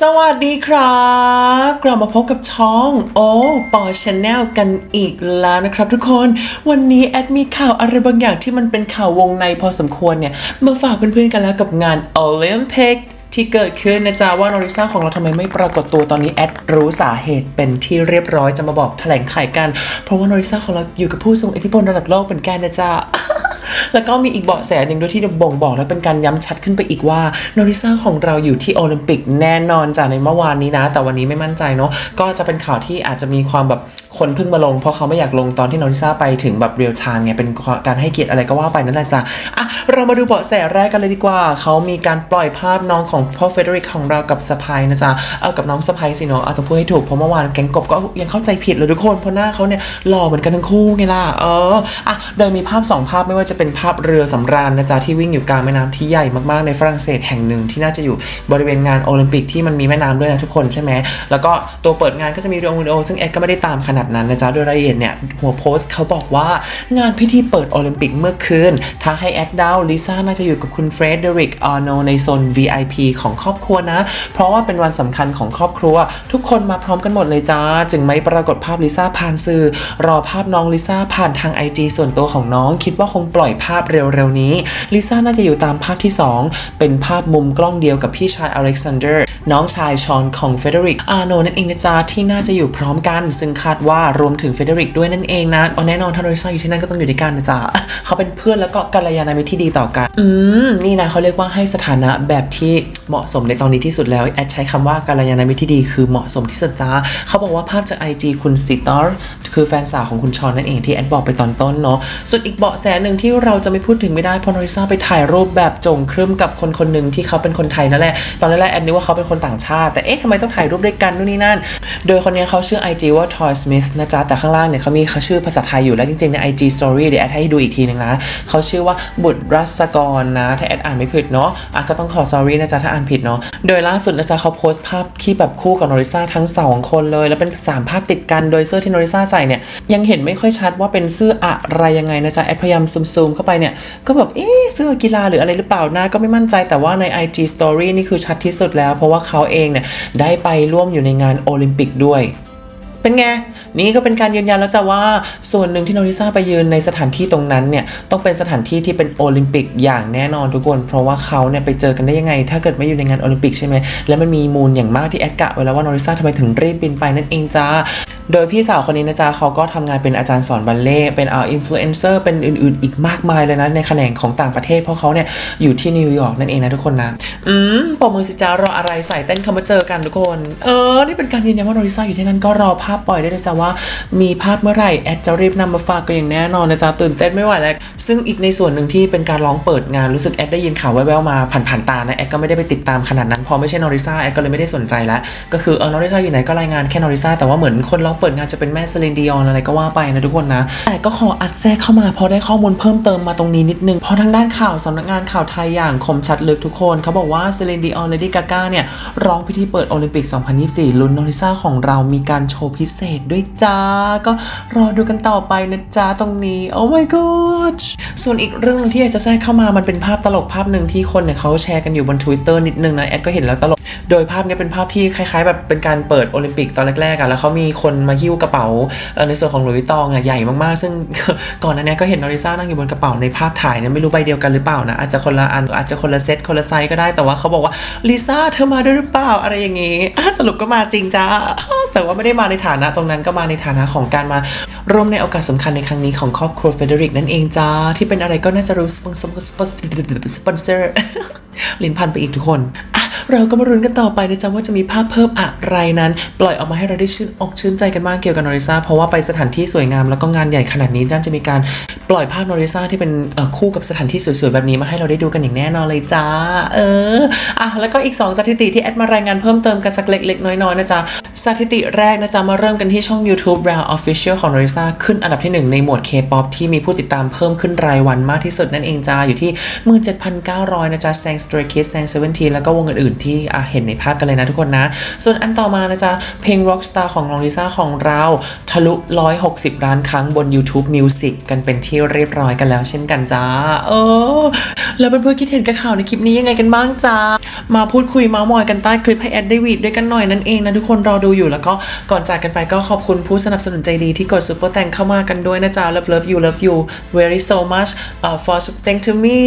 สวัสดีครับกลับมาพบกับช่องโอ้ปอชแนลกันอีกแล้วนะครับทุกคน วันนี้แอดมีข่าวอะไรบางอย่างที่มันเป็นข่าววงในพอสมควรเนี่ย มาฝากเพื่อนๆกันแล้วกับงาน Olympic ที่เกิดขึ้นนะจ๊ะว่านอริซ่าของเราทำไมไม่ปรากฏตัวตอนนี้แอดรู้สาเหตุเป็นที่เรียบร้อยจะมาบอกแถลงไขกัน เพราะว่านอริซ่าของเราอยู่กับผู้ทรงอิทธิพลระดับโลกเหมือนกันนะจ๊ะ แล้วก็มีอีกเบาะแสหนึ่งด้วยที่บ่งบอกและเป็นการย้ำชัดขึ้นไปอีกว่านอริซ่าของเราอยู่ที่โอลิมปิกแน่นอนจากในเมื่อวานนี้นะ แต่วันนี้ไม่มั่นใจเนาะก็จะเป็นข่าวที่อาจจะมีความแบบคนเพิ่งมาลง เพราะเขาไม่อยากลงตอนที่นอริซ่าไปถึงแบบเรียลไทม์ไงเป็นการให้เกียรติอะไรก็ว่าไปนั่นแหละจ้ะอะเรามาดูเบาะแสแรกกันเลยดีกว่า เขามีการปล่อยภาพน้องของพ่อเฟเดริกของเรากับสะพายนะจ๊ะเอากับน้องสะพายสิเนาะเอาต้องพูดให้ถูกเพราะเมื่อวานแกงกบก็ยังเข้าใจผิดเลยทุกคนเพราะหน้าเขาเนี่ยหล่อเหมือนกันทั้งคู่ไงล่ะเอออะโดยมีภาพสองภาพไม่ว่าจะเป็นภาพเรือสำราญนะจ๊ะที่วิ่งอยู่กลางแม่น้ำที่ใหญ่มากๆในฝรั่งเศสแห่งหนึ่งที่น่าจะอยู่บริเวณงานโอลิมปิกที่มันมีแม่น้ำด้วยนะทุกคนใช่ไหมแล้วก็ตัวเปิดงานก็จะมีวิดีโอวิดีโอซึ่งแอดก็ไม่ได้ตามขนาดนั้นนะจ๊ะโดยรายละเอียดเนี่ยหัวโพสต์เขาบอกว่างานพิธีเปิดโอลิมปิกเมื่อคืนถ้าให้แอดดาวลิซ่าน่าจะอยู่กับคุณเฟรเดริกอาร์โนในโซน VIP ของครอบครัวนะ เพราะว่าเป็นวันสำคัญของครอบครัว ทุกคนมาพร้อมกันหมดเลยจ้า จึงไม่ปรากฏภาพลิซ่าผ่านสื่อ รอภาพน้องลิซ่าผ่านทาง IG ส่วนตัวของน้องคิดว่าคงปล่อยภาพเร็วๆนี้ลิซ่าน่าจะอยู่ตามภาพที่ 2 เป็นภาพมุมกล้องเดียวกับพี่ชายอเล็กซานเดอร์ น้องชายชอนของเฟเดริกอาโนนั่นเองนะจ๊ะที่น่าจะอยู่พร้อมกัน ซึ่งคาดว่ารวมถึงเฟเดริกด้วยนั่นเองนะอแน่นอนถ้าลิซ่าอยู่ที่นั่นก็ต้องอยู่ด้วยกันนะจ๊ะเขาเป็นเพื่อนแล้วก็กัลยาณมิตรที่ดีต่อกันอืมนี่นะเขาเรียกว่าให้สถานะแบบที่เหมาะสมในตอนนี้ที่สุดแล้วแอดใช้คำว่ากัลยาณมิตรที่ดีคือเหมาะสมที่สุดจ้าเขาบอกว่าภาพจาก IG คุณซิตอร์คือแฟนสาวของคุณชอนนั่นเองที่แอดบอกไปตอนต้นเนาะส่วนอีกเบาะแสหนึ่งที่เราราจะไม่พูดถึงไม่ได้เพราะนอริซ่าไปถ่ายรูปแบบจงครึ้มกับคนคนหนึ่งที่เขาเป็นคนไทยนั่นแหละ ตอนแรกแอดนึกว่าเขาเป็นคนต่างชาติ แต่เอ๊ะทำไมต้องถ่ายรูปด้วยกันนู่นนี่นั่น โดยคนนี้เขาชื่อ IG ว่า Toy Smith นะจ๊ะ แต่ข้างล่างเนี่ยเขามีเขาชื่อภาษาไทยอยู่แล้วจริงๆ ใน IG Story เดี๋ยวแอดให้ดูอีกทีนึงนะเขาชื่อว่าบุตรรัศกรนะ ถ้าแอดอ่านไม่ผิดเนาะอะก็ต้องขอ sorry นะจ๊ะถ้าอ่านผิดเนาะ โดยล่าสุดนะจ๊ะเขาโพสต์ภาพที่แบบคู่กับนอริซ่าทั้งสองคนเลย แล้วเป็น 3 ภาพติดกัน โดยเสื้อที่นอริซ่าใส่เนี่ยยังเห็นไม่ค่อยชัดว่าเป็นเสื้ออะไรยังไงนะจ๊ะแอดพยายามซูมๆเข้าไปเนี่ย ก็แบบ เอ๊ะเสื้อกีฬาหรืออะไรหรือเปล่านะก็ไม่มั่นใจแต่ว่าใน IG Story นี่คือชัดที่สุดแล้ว เพราะว่าเขาเองเนี่ยได้ไปร่วมอยู่ในงานโอลิมปิกด้วยเป็นไง นี่ก็เป็นการยืนยันแล้วจ้ะว่าส่วนหนึ่งที่โนริซ่าไปยืนในสถานที่ตรงนั้นเนี่ยต้องเป็นสถานที่ที่เป็นโอลิมปิกอย่างแน่นอนทุกคน เพราะว่าเขาเนี่ยไปเจอกันได้ยังไง ถ้าเกิดไม่อยู่ในงานโอลิมปิกใช่ไหมแล้วมันมีมูลอย่างมากที่แอดกะไว้แล้วว่าโนริซ่าทำไมถึงรีบบินไปนั่นเองจ้า โดยพี่สาวคนนี้นะจ๊ะเขาก็ทำงานเป็นอาจารย์สอนบัลเล่เป็นอ่าอินฟลูเอนเซอร์เป็นอื่นๆ อีกมากมายเลยนะ ในแขนงของต่างประเทศ เพราะเขาเนี่ยอยู่ที่นิวยอร์กนั่นเองนะทุกคนนะ อืมปมมือสิจ้ารออะไรใส่เต้นคำว่าเจอกันทุกคน เออ นี่เป็นการยืนยันว่าโนริซ่าอยู่ที่นั่นก็รอภาพปล่อยได้เลยจ้ะว่ามีภาพเมื่อไหร่แอดจะรีบนำมาฝากกันอย่างแน่นอนนะจ๊ะตื่นเต้นไม่ไหวแล้วซึ่งอีกในส่วนหนึ่งที่เป็นการร้องเปิดงานรู้สึกแอดได้ยินข่าวแว่วๆมาผ่านๆตานะแอดก็ไม่ได้ไปติดตามขนาดนั้นพอไม่ใช่นอริซ่าแอดก็เลยไม่ได้สนใจแล้วก็คือเออนอริซ่าอยู่ไหนก็รายงานแค่นอริซ่าแต่ว่าเหมือนคนรอเปิดงานจะเป็นแม่เซเลนดิออนอะไรก็ว่าไปนะทุกคนนะ แต่ก็ขออัดแทรกเข้ามาพอได้ข้อมูลเพิ่มเติมมาตรงนี้นิดนึง เพราะทางด้านข่าวสำนักงานข่าวไทยอย่างคมชัดลึกทุกคน เขาบอกว่าเซเลนดิออนเลดี้กาก้าเนี่ยร้องพิธีเปิดโอลิมปิก 2024 ลุ้นนอริซ่าของเรามีการโชว์พิเศษด้วยจ้า ก็รอดูกันต่อไปนะจ๊ะตรงนี้ โอ้ my god ส่วนอีกเรื่องหนึ่งที่อยากจะแทรกเข้ามามันเป็นภาพตลกภาพหนึ่งที่คนเนี่ยเขาแชร์กันอยู่บน Twitter นิดนึงนะแอดก็เห็นแล้วตลก โดยภาพเนี้เป็นภาพที่คล้ายๆ แบบเป็นการเปิดโอลิมปิกตอนแรกๆอะแล้วเขามีคนมาหิ้วกระเป๋าในส่วนของหลุยส์ตองอะใหญ่มากๆ ซึ่งก่อนหน้านี้ก็เห็นนอริซ่านั่งอยู่บนกระเป๋าในภาพถ่ายเนี่ยไม่รู้ใบเดียวกันหรือเปล่านะอาจจะคนละอันอาจจะคนละเซตคนละไซส์ก็ได้แต่ว่าเขาบอกว่าลิซ่าเธอมาด้วยหรือเปล่าอะไรอย่างงี้สรุปก็มาจริงจ้าแต่ว่าไม่ได้มาในฐานะตรงนั้นก็มาในฐานะของการมาร่วมในโอกาสสำคัญในครั้งนี้ของครอบครัวเฟเดริกนั่นเองจ้าที่เป็นอะไรก็น่าจะรู้สปอนเซอร์ลินพันไปอีกทุกคนอะ เราก็มารุ้นกันต่อไปนะจ๊ะว่าจะมีภาพเพิ่มอะไรนั้น ปล่อยออกมาให้เราได้ชื่นอกชื่นใจกันมากเกี่ยวกับนอริซ่าเพราะว่าไปสถานที่สวยงามแล้วก็งานใหญ่ขนาดนี้น่าจะมีการปล่อยภาพนอริซ่าที่เป็นคู่กับสถานที่สวยๆแบบนี้มาให้เราได้ดูกันอย่างแน่นอนเลยจ้าเอออะแล้วก็อีก 2 สถิติที่แอดมารายงานเพิ่มเติมกันสักเล็กๆ น้อยๆนะจ๊ะสถิติแรกนะจ๊ะมาเริ่มกันที่ช่อง YouTube r a l Official ของนอริซ่าขึ้นอันดับที่หนึ่งในหมวด K-POP ที่มีผู้ติดตามเพิ่มขึ้นรายวันมากที่สุดนั่นเองจ้าอยู่ที่ 17,900นะจ๊ะแซง Stray Kids and Seventeen แล้วก็วงอื่นๆที่เห็นในภาพกันเลยนะทุกคนนะ ส่วนอันต่อมานะจ๊ะ เพลง Rockstar ของน้องลิซ่าของเราทะลุ 160 ล้านครั้งบน YouTube Music กันเป็นที่เรียบร้อยกันแล้วเช่นกันจ้าเออ แล้วเพื่อนๆคิดเห็นกับข่าวในคลิปนี้ยังไงกันบ้างจ้ามาพูดคุยเมาส์มอยกันใต้คลิปให้แอดได้วีดด้วยกันหน่อยนั่นเองนะทุกคนรอดูอยู่แล้วก็ก่อนจากกันไปก็ขอบคุณผู้สนับสนุนใจดีที่กดซุปเปอร์แตงเข้ามากันด้วยนะจ๊ะ love love you love you very so much uh, for supporting to me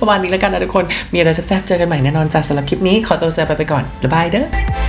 ประมาณนี้แล้วกันนะทุกคน มีอะไรแซ่บๆเจอกันใหม่แน่นอนจ้ะสำหรับคลิปนี้ขอตัวเซไปไปก่อนบ๊ายบายเด้อ